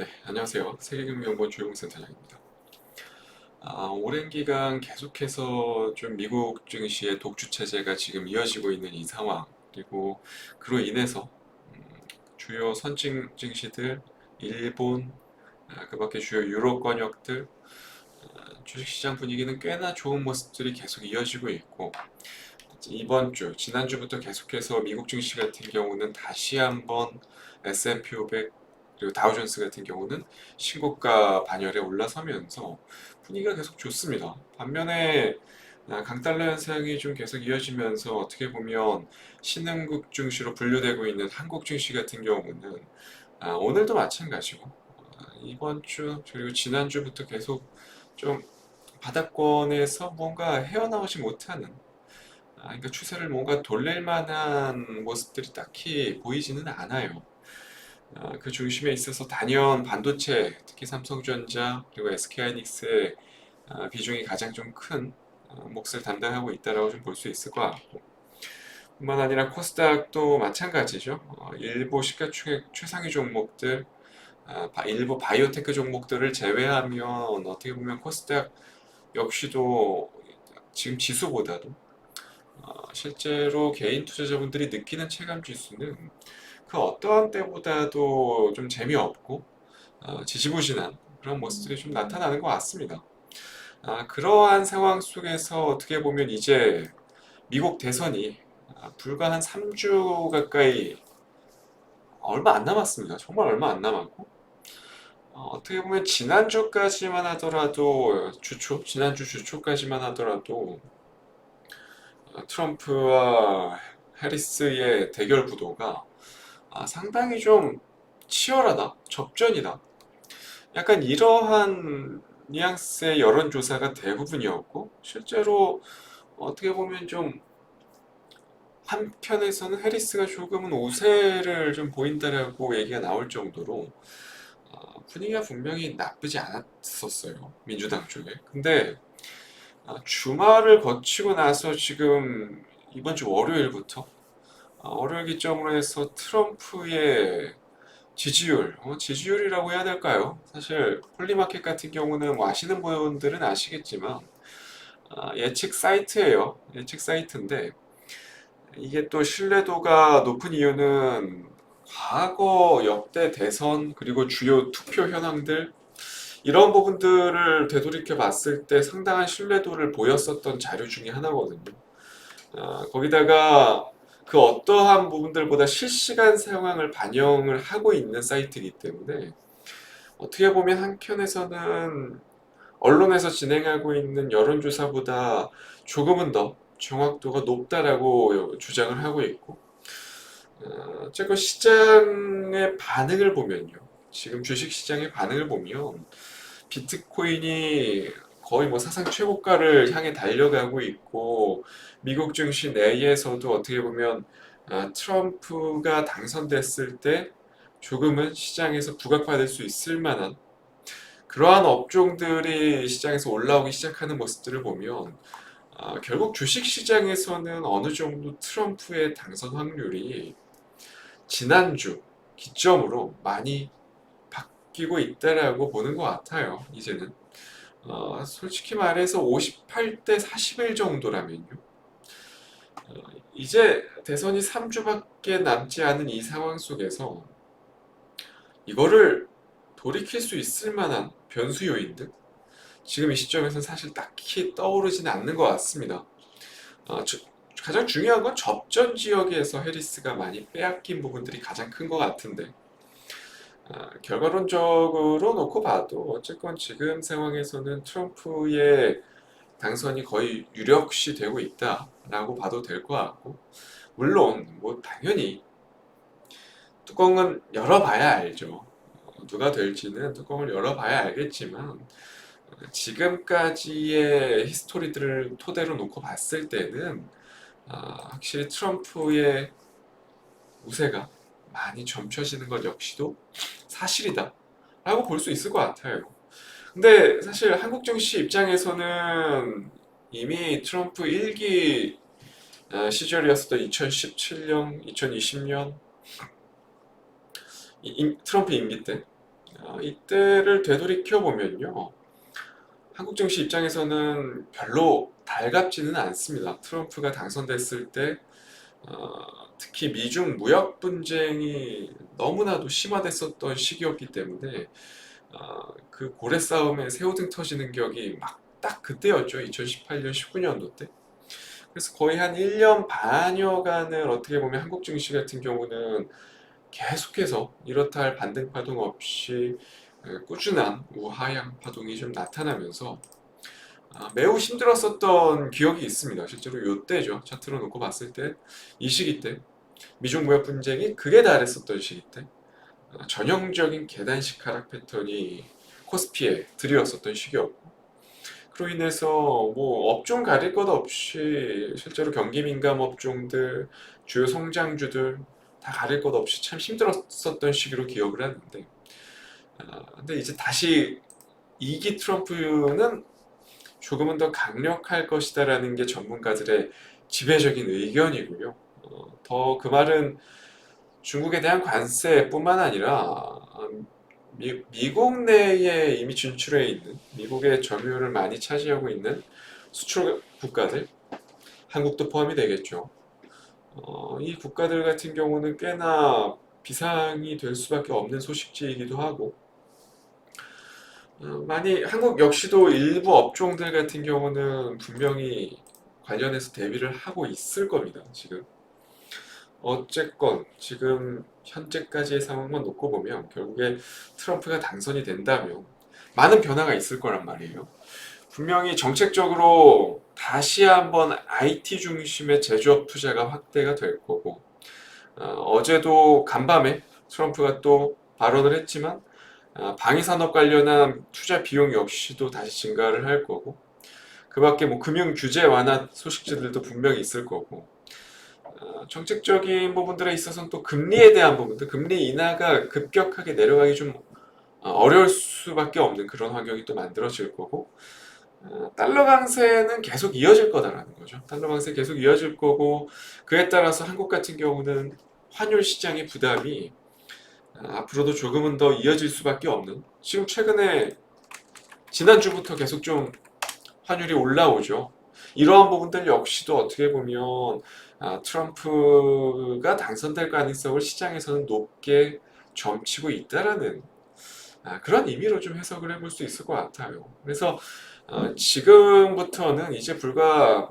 네, 안녕하세요. 세계금융연구원 조용센터장입니다. 아, 오랜 기간 계속해서 좀 미국 증시의 독주 체제가 지금 이어지고 있는 이 상황, 그리고 그로 인해서 음, 주요 선진 증시들, 일본, 아, 그 밖에 주요 유럽 권역들, 아, 주식시장 분위기는 꽤나 좋은 모습들이 계속 이어지고 있고, 이번 주, 지난주부터 계속해서 미국 증시 같은 경우는 다시 한번 S&P 500 그리고 다우존스 같은 경우는 신고가 반열에 올라서면서 분위기가 계속 좋습니다. 반면에 아, 강달러 현상이 좀 계속 이어지면서 어떻게 보면 신흥국 증시로 분류되고 있는 한국 증시 같은 경우는 아, 오늘도 마찬가지고 아, 이번 주 그리고 지난주부터 계속 좀 바닥권에서 뭔가 헤어나오지 못하는 아, 그러니까 추세를 뭔가 돌릴 만한 모습들이 딱히 보이지는 않아요. 아, 그 중심에 있어서 단연 반도체, 특히 삼성전자 그리고 SK하이닉스의 아, 비중이 가장 좀 큰 몫을 담당하고 있다라고 좀 볼 수 있을 것 같고 뿐만 아니라 코스닥도 마찬가지죠. 어, 일부 시가총액 최상위 종목들, 아, 바- 일부 바이오테크 종목들을 제외하면 어떻게 보면 코스닥 역시도 지금 지수보다도 어, 실제로 개인 투자자분들이 느끼는 체감 지수는 그 어떠한 때보다도 좀 재미없고 어, 지지부진한 그런 모습들이 좀 나타나는 것 같습니다. 아, 그러한 상황 속에서 어떻게 보면 이제 미국 대선이 아, 불과 한 3주 가까이 얼마 안 남았습니다. 정말 얼마 안 남았고 어, 어떻게 보면 지난주까지만 하더라도 주초, 지난주 주초까지만 하더라도 어, 트럼프와 해리스의 대결 구도가 아, 상당히 좀 치열하다, 접전이다. 약간 이러한 뉘앙스의 여론조사가 대부분이었고, 실제로 어떻게 보면 좀 한편에서는 해리스가 조금은 우세를 좀 보인다라고 얘기가 나올 정도로 어, 분위기가 분명히 나쁘지 않았었어요. 민주당 쪽에. 근데 아, 주말을 거치고 나서 지금 이번 주 월요일부터 어, 월요일 기점으로 해서 트럼프의 지지율, 어, 지지율이라고 해야 될까요? 사실 폴리마켓 같은 경우는 뭐 아시는 분들은 아시겠지만 아, 예측 사이트예요. 예측 사이트인데 이게 또 신뢰도가 높은 이유는 과거 역대 대선 그리고 주요 투표 현황들 이런 부분들을 되돌이켜 봤을 때 상당한 신뢰도를 보였었던 자료 중에 하나거든요. 아, 거기다가 그 어떠한 부분들보다 실시간 상황을 반영을 하고 있는 사이트이기 때문에 어떻게 보면 한켠에서는 언론에서 진행하고 있는 여론조사보다 조금은 더 정확도가 높다라고 주장을 하고 있고 어, 어쨌건 시장의 반응을 보면요. 지금 주식 시장의 반응을 보면 비트코인이 거의 뭐 사상 최고가를 향해 달려가고 있고 미국 증시 내에서도 어떻게 보면 아, 트럼프가 당선됐을 때 조금은 시장에서 부각받을 수 있을 만한 그러한 업종들이 시장에서 올라오기 시작하는 모습들을 보면 아, 결국 주식 시장에서는 어느 정도 트럼프의 당선 확률이 지난주 기점으로 많이 바뀌고 있다라고 보는 것 같아요. 이제는 어, 솔직히 말해서 58대 41 정도라면요. 어, 이제 대선이 3주밖에 남지 않은 이 상황 속에서 이거를 돌이킬 수 있을 만한 변수 요인들 지금 이 시점에서는 사실 딱히 떠오르지는 않는 것 같습니다. 어, 주- 가장 중요한 건 접전 지역에서 해리스가 많이 빼앗긴 부분들이 가장 큰 것 같은데 아, 결과론적으로 놓고 봐도 어쨌건 지금 상황에서는 트럼프의 당선이 거의 유력시 되고 있다라고 봐도 될 것 같고 물론 뭐 당연히 뚜껑은 열어봐야 알죠. 어, 누가 될지는 뚜껑을 열어봐야 알겠지만 어, 지금까지의 히스토리들을 토대로 놓고 봤을 때는 아, 확실히 트럼프의 우세가 많이 점쳐지는 것 역시도 사실이다 라고 볼 수 있을 것 같아요. 근데 사실 한국 정치 입장에서는 이미 트럼프 1기 시절이었었던 2017년, 2020년 트럼프 임기 때 어, 이때를 되돌이켜 보면요. 한국 증시 입장에서는 별로 달갑지는 않습니다. 트럼프가 당선됐을 때 어, 특히 미중 무역 분쟁이 너무나도 심화됐었던 시기였기 때문에 어, 그 고래 싸움에 새우등 터지는 격이 막 딱 그때였죠. 2018년, 19년도 때. 그래서 거의 한 1년 반여간을 어떻게 보면 한국 증시 같은 경우는 계속해서 이렇다 할 반등 파동 없이 에, 꾸준한 우하향 파동이 좀 나타나면서 아, 매우 힘들었었던 기억이 있습니다. 실제로 요때죠. 차트로 놓고 봤을 때 이 시기 때 미중 무역 분쟁이 극에 달했었던 시기 때 아, 전형적인 계단식 하락 패턴이 코스피에 들이었었던 시기였고 그로 인해서 뭐 업종 가릴 것 없이 실제로 경기 민감 업종들 주요 성장주들 다 가릴 것 없이 참 힘들었었던 시기로 기억을 하는데 아, 근데 이제 다시 이기 트럼프는 조금은 더 강력할 것이다라는 게 전문가들의 지배적인 의견이고요. 어, 더 그 말은 중국에 대한 관세뿐만 아니라 음, 미, 미국 내에 이미 진출해 있는 미국의 점유율을 많이 차지하고 있는 수출 국가들, 한국도 포함이 되겠죠. 어, 이 국가들 같은 경우는 꽤나 비상이 될 수밖에 없는 소식지이기도 하고 어, 많이 한국 역시도 일부 업종들 같은 경우는 분명히 관련해서 대비를 하고 있을 겁니다. 지금 어쨌건 지금 현재까지의 상황만 놓고 보면 결국에 트럼프가 당선이 된다면 많은 변화가 있을 거란 말이에요. 분명히 정책적으로 다시 한번 IT 중심의 제조업 투자가 확대가 될 거고 어, 제도 간밤에 트럼프가 또 발언을 했지만 어, 방위산업 관련한 투자 비용 역시도 다시 증가를 할 거고 그 밖에 뭐 금융 규제 완화 소식들도 분명히 있을 거고 어, 정책적인 부분들에 있어서는 또 금리에 대한 부분들 금리 인하가 급격하게 내려가기 좀 어, 어려울 수밖에 없는 그런 환경이 또 만들어질 거고 어, 달러 강세는 계속 이어질 거다라는 거죠. 달러 강세 계속 이어질 거고 그에 따라서 한국 같은 경우는 환율 시장의 부담이 어, 앞으로도 조금은 더 이어질 수밖에 없는 지금 최근에 지난주부터 계속 좀 환율이 올라오죠. 이러한 부분들 역시도 어떻게 보면 아, 트럼프가 당선될 가능성을 시장에서는 높게 점치고 있다라는 아, 그런 의미로 좀 해석을 해볼 수 있을 것 같아요. 그래서 어, 지금부터는 이제 불과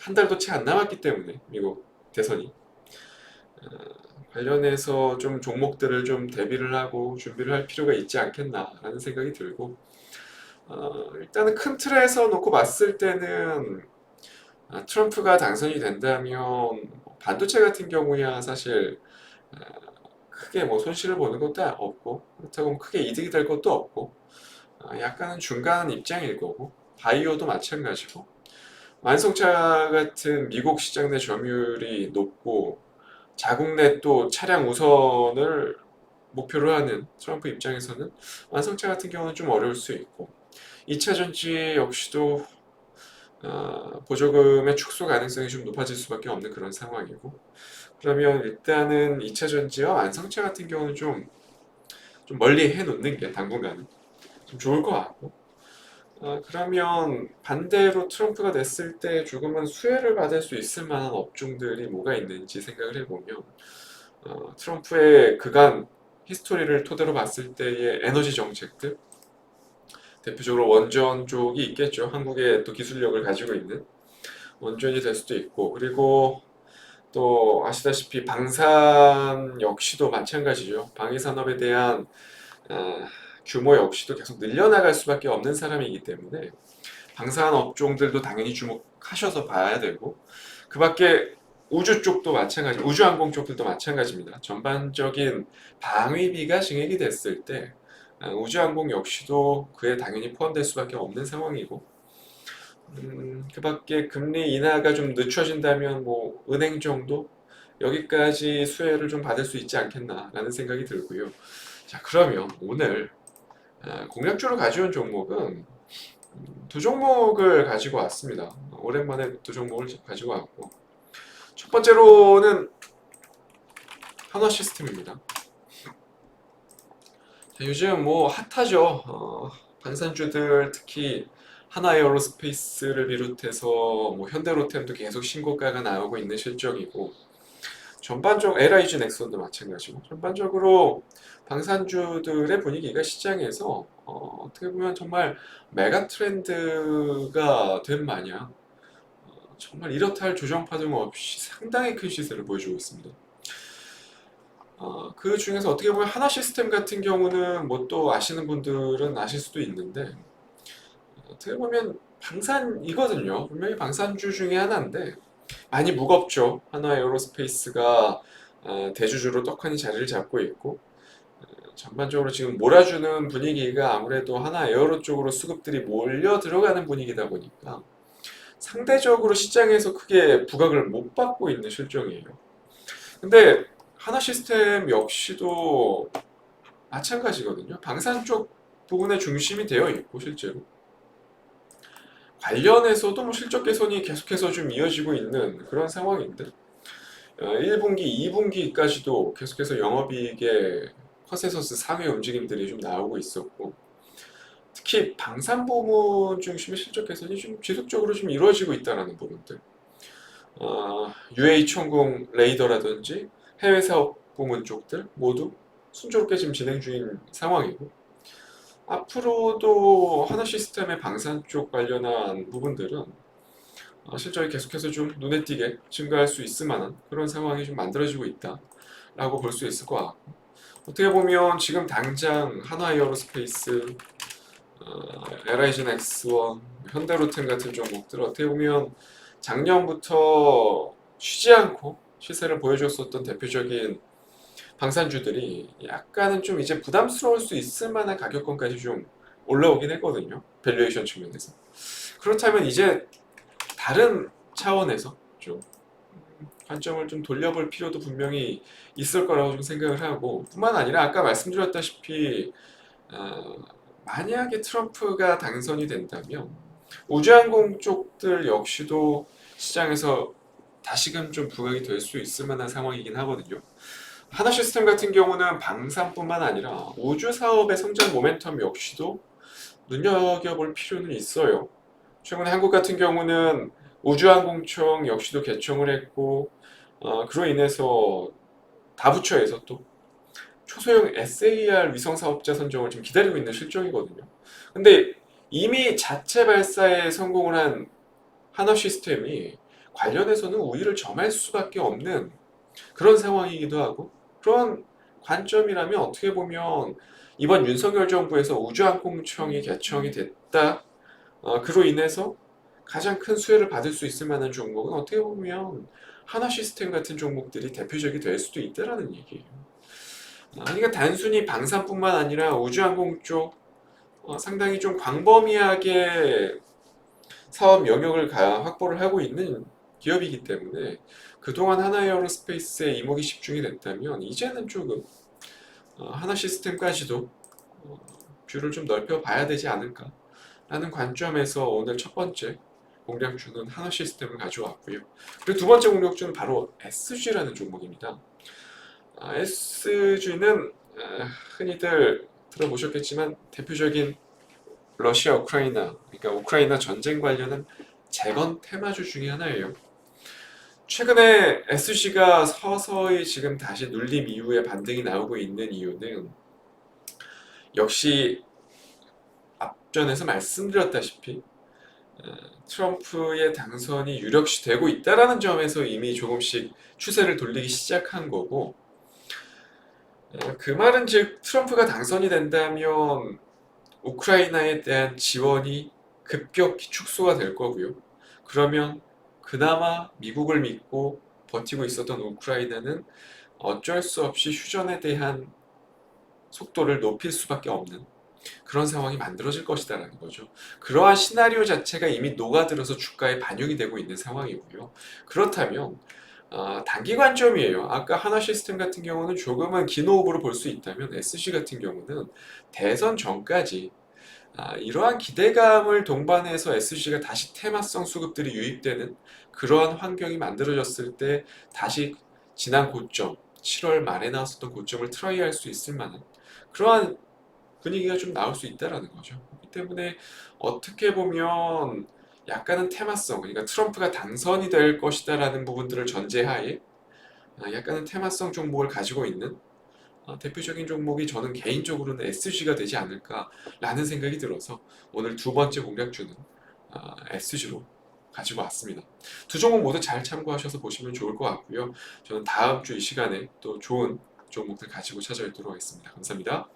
한 달도 채 안 남았기 때문에 미국 대선이 어, 관련해서 좀 종목들을 좀 대비를 하고 준비를 할 필요가 있지 않겠나라는 생각이 들고 어, 일단은 큰 틀에서 놓고 봤을 때는 아, 트럼프가 당선이 된다면 뭐 반도체 같은 경우야 사실 아, 크게 뭐 손실을 보는 것도 없고 그렇다고 뭐 크게 이득이 될 것도 없고 아, 약간은 중간 입장일 거고 바이오도 마찬가지고. 완성차 같은 미국 시장 내 점유율이 높고 자국 내 또 차량 우선을 목표로 하는 트럼프 입장에서는 완성차 같은 경우는 좀 어려울 수 있고 2차 전지 역시도 어, 보조금의 축소 가능성이 좀 높아질 수밖에 없는 그런 상황이고. 그러면 일단은 2차 전지와 완성차 같은 경우는 좀, 좀 멀리 해놓는 게 당분간은 좀 좋을 것 같고. 어, 그러면 반대로 트럼프가 됐을 때 조금은 수혜를 받을 수 있을 만한 업종들이 뭐가 있는지 생각을 해보면 어, 트럼프의 그간 히스토리를 토대로 봤을 때의 에너지 정책들 대표적으로 원전 쪽이 있겠죠. 한국의 또 기술력을 가지고 있는 원전이 될 수도 있고 그리고 또 아시다시피 방산 역시도 마찬가지죠. 방위 산업에 대한 어, 규모 역시도 계속 늘려나갈 수밖에 없는 사람이기 때문에 방산 업종들도 당연히 주목하셔서 봐야 되고 그밖에 우주 쪽도 마찬가지, 우주항공 쪽들도 마찬가지입니다. 전반적인 방위비가 증액이 됐을 때 아, 우주항공 역시도 그에 당연히 포함될 수밖에 없는 상황이고 음, 그 밖에 금리 인하가 좀 늦춰진다면 뭐 은행 정도 여기까지 수혜를 좀 받을 수 있지 않겠나라는 생각이 들고요. 자 그러면 오늘 아, 공략주로 가져온 종목은 음, 두 종목을 가지고 왔습니다. 오랜만에 두 종목을 가지고 왔고 첫 번째로는 한화 시스템입니다. 요즘 뭐 핫하죠. 어, 방산주들 특히 하나 에어로스페이스를 비롯해서 뭐 현대로템도 계속 신고가가 나오고 있는 실정이고 전반적 LIG 넥슨도 마찬가지고 전반적으로 방산주들의 분위기가 시장에서 어, 어떻게 보면 정말 메가 트렌드가 된 마냥 어, 정말 이렇다 할 조정 파동 없이 상당히 큰 시세를 보여주고 있습니다. 어, 그 중에서 어떻게 보면 하나 시스템 같은 경우는 뭐 또 아시는 분들은 아실 수도 있는데 어떻게 보면 방산이거든요. 분명히 방산주 중에 하나인데 많이 무겁죠. 하나 에어로스페이스가 어, 대주주로 떡하니 자리를 잡고 있고 어, 전반적으로 지금 몰아주는 분위기가 아무래도 하나 에어로 쪽으로 수급들이 몰려 들어가는 분위기다 보니까 상대적으로 시장에서 크게 부각을 못 받고 있는 실정이에요. 근데 하나 시스템 역시도 마찬가지거든요. 방산 쪽 부분에 중심이 되어 있고 실제로 관련해서도 뭐 실적 개선이 계속해서 좀 이어지고 있는 그런 상황인데 어, 1분기, 2분기까지도 계속해서 영업이익의 컨센서스 상회 움직임들이 좀 나오고 있었고 특히 방산 부문 중심의 실적 개선이 좀 지속적으로 좀 이루어지고 있다는 부분들 어, UA 천공 레이더라든지 해외 사업 부문 쪽들 모두 순조롭게 지금 진행 중인 상황이고 앞으로도 하나 시스템의 방산 쪽 관련한 부분들은 어, 실적이 계속해서 좀 눈에 띄게 증가할 수 있을 만한 그런 상황이 좀 만들어지고 있다라고 볼 수 있을 것 같고 어떻게 보면 지금 당장 하나에어로스페이스, 어, LIG 넥스원, 현대로템 같은 종목들 어떻게 보면 작년부터 쉬지 않고 시세를 보여줬었던 대표적인 방산주들이 약간은 좀 이제 부담스러울 수 있을 만한 가격권까지 좀 올라오긴 했거든요. 밸류에이션 측면에서. 그렇다면 이제 다른 차원에서 좀 관점을 좀 돌려볼 필요도 분명히 있을 거라고 좀 생각을 하고 뿐만 아니라 아까 말씀드렸다시피 어, 만약에 트럼프가 당선이 된다면 우주항공 쪽들 역시도 시장에서 다시금 좀 부각이 될 수 있을 만한 상황이긴 하거든요. 하나 시스템 같은 경우는 방산뿐만 아니라 우주 사업의 성장 모멘텀 역시도 눈여겨볼 필요는 있어요. 최근에 한국 같은 경우는 우주항공청 역시도 개청을 했고 어, 그로 인해서 다부처에서 또 초소형 SAR 위성 사업자 선정을 지금 기다리고 있는 실정이거든요. 근데 이미 자체 발사에 성공을 한 하나 시스템이 관련해서는 우위를 점할 수밖에 없는 그런 상황이기도 하고 그런 관점이라면 어떻게 보면 이번 윤석열 정부에서 우주항공청이 개청이 됐다. 어, 그로 인해서 가장 큰 수혜를 받을 수 있을 만한 종목은 어떻게 보면 하나 시스템 같은 종목들이 대표적이 될 수도 있다라는 얘기예요. 아, 그러니까 단순히 방산뿐만 아니라 우주항공 쪽 어, 상당히 좀 광범위하게 사업 영역을 가- 확보를 하고 있는 기업이기 때문에 그동안 하나 에어로스페이스에 이목이 집중이 됐다면 이제는 조금 어, 하나 시스템까지도 어, 뷰를 좀 넓혀 봐야 되지 않을까 라는 관점에서 오늘 첫 번째 공략주는 하나 시스템을 가져왔고요. 그리고 두 번째 공략주는 바로 SG라는 종목입니다. 아, SG는 아, 흔히들 들어보셨겠지만 대표적인 러시아 우크라이나 그러니까 우크라이나 전쟁 관련한 재건 테마주 중에 하나예요. 최근에 SG가 서서히 지금 다시 눌림 이후에 반등이 나오고 있는 이유는 역시 앞전에서 말씀드렸다시피 어, 트럼프의 당선이 유력시 되고 있다라는 점에서 이미 조금씩 추세를 돌리기 시작한 거고 어, 그 말은 즉 트럼프가 당선이 된다면 우크라이나에 대한 지원이 급격히 축소가 될 거고요. 그러면 그나마 미국을 믿고 버티고 있었던 우크라이나는 어쩔 수 없이 휴전에 대한 속도를 높일 수밖에 없는 그런 상황이 만들어질 것이다라는 거죠. 그러한 시나리오 자체가 이미 녹아들어서 주가에 반영이 되고 있는 상황이고요. 그렇다면 어, 단기 관점이에요. 아까 하나 시스템 같은 경우는 조금은 긴 호흡으로 볼 수 있다면 SG 같은 경우는 대선 전까지 아, 이러한 기대감을 동반해서 SG가 다시 테마성 수급들이 유입되는 그러한 환경이 만들어졌을 때 다시 지난 고점, 7월 말에 나왔었던 고점을 트라이할 수 있을 만한 그러한 분위기가 좀 나올 수 있다라는 거죠. 그렇기 때문에 어떻게 보면 약간은 테마성, 그러니까 트럼프가 당선이 될 것이다라는 부분들을 전제하에 아, 약간은 테마성 종목을 가지고 있는 아, 대표적인 종목이 저는 개인적으로는 SG가 되지 않을까라는 생각이 들어서 오늘 두 번째 공략주는 아, SG로 가지고 왔습니다. 두 종목 모두 잘 참고하셔서 보시면 좋을 것 같고요. 저는 다음 주 이 시간에 또 좋은 종목들 가지고 찾아뵙도록 하겠습니다. 감사합니다.